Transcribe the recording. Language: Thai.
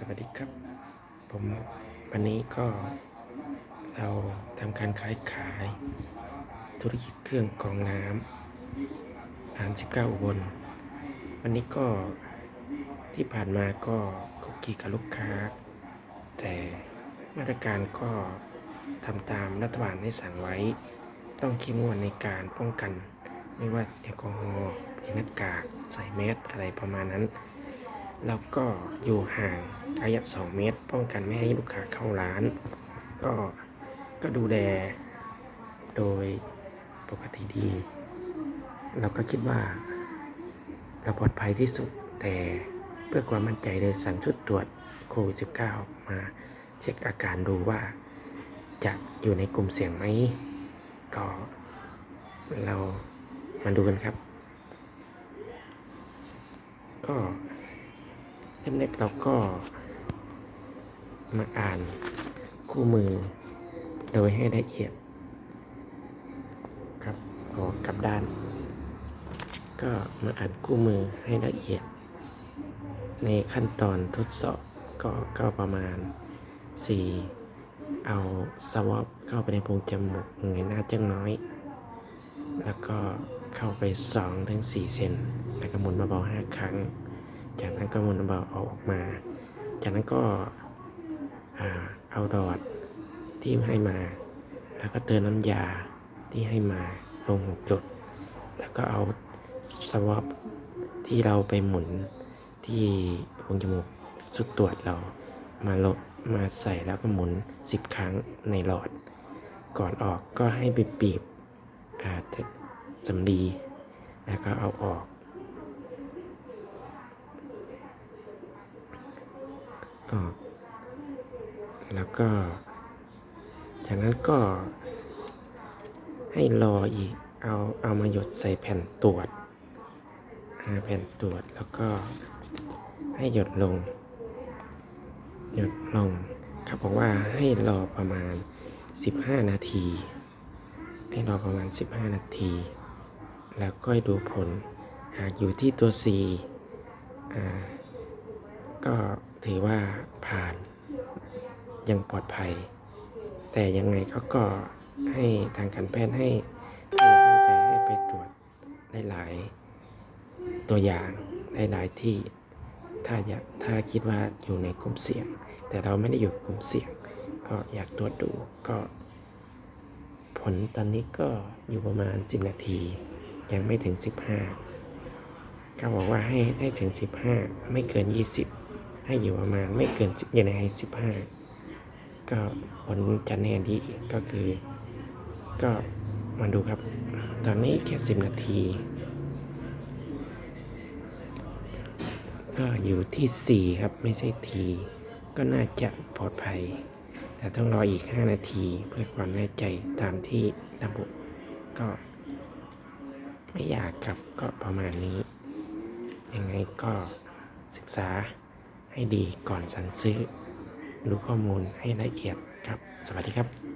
สวัสดีครับ ผมวันนี้ก็เราทำการขายขาย ธุรกิจเครื่องกรองน้ำอ่าน19อุบล วันนี้ก็ที่ผ่านมาก็คุกกี้กับลูกค้า แต่มาตรการก็ทำตามรัฐบาลได้สั่งไว้ ต้องเข้มงวดในการป้องกัน ไม่ว่าแอลกอฮอล์ใส่หน้ากากใส่แมสอะไรประมาณนั้น แล้วก็อยู่ห่างระยะ 2 เมตร ป้องกันไม่ให้ลูกค้าเข้าร้าน ก็ก็ดูแลโดยปกติดี เราก็คิดว่า เราปลอดภัยที่สุดแต่เพื่อความมั่นใจเลยสั่งชุดตรวจโควิด -19 มาเช็คอาการดูว่าจะอยู่ในกลุ่มเสี่ยงไหม ก็เรามาดูกันครับ ก็ เล่มเล็กเราก็มาอ่านคู่มือโดยให้ละเอียด ครับขอกลับด้าน ก็มาอ่านคู่มือให้ละเอียด ในขั้นตอนทดสอบก็ก็ประมาณ 4 เอาสวอปเข้าไปในโพรงจมูกเงยหน้าจังน้อย แล้วก็เข้าไป2ถึง4เซนแล้วก็หมุนเบาๆ5ครั้ง จากนั้นก็หมุนเบาเอาออกมา จากนั้นก็เอาดอดที่ให้มา แล้วก็เติมน้ำยาที่ให้มาลงหกจุด แล้วก็เอาสวอปที่เราไปหมุนที่โพรงจมูกสุดตรวจเรามาลดมาใส่แล้วก็หมุน 10 ครั้งในหลอด ก่อนออกก็ให้ไปบีบอ่าสำลีแล้วก็เอาออก ออก แล้วก็ จากนั้นก็ให้รออีก เอาเอามาหยดใส่แผ่นตรวจแผ่นตรวจแล้วก็ให้หยดลง หยดลงเขาบอกว่าให้รอประมาณ 15 นาที ให้รอประมาณ 15 นาที แล้วก็ดูผลหากอยู่ที่ตัว C อ่าก็ถือว่า ผ่านยังปลอดภัย แต่ยังไงเขาก็ให้ทางการแพทย์ให้ถ้าอยากมั่นใจให้ไปตรวจหลายๆตัวอย่างหลายๆที่ถ้าอยากถ้าคิดว่าอยู่ในกลุ่มเสี่ยง แต่เราไม่ได้อยู่กลุ่มเสี่ยง ก็อยากตรวจดูก็ ผลตอนนี้ก็อยู่ประมาณ 10 นาที ยังไม่ถึง 15ก็บอกว่าให้ให้ถึง 15 ไม่เกิน 20 ให้อยู่ประมาณไม่เกินอยู่ในให้15ก็ผลจะแน่ดีก็คือ ก็มาดูครับ ตอนนี้แค่10นาที ก็อยู่ที่4ครับไม่ใช่ทีก็น่าจะปลอดภัย แต่ต้องรออีก 5 นาทีเพื่อความแน่ใจตามที่ระบุก็ไม่อยากครับก็ประมาณนี้ ยังไงก็ศึกษา ให้ดีก่อนสั่งซื้อ รู้ข้อมูลให้ละเอียดครับ สวัสดีครับ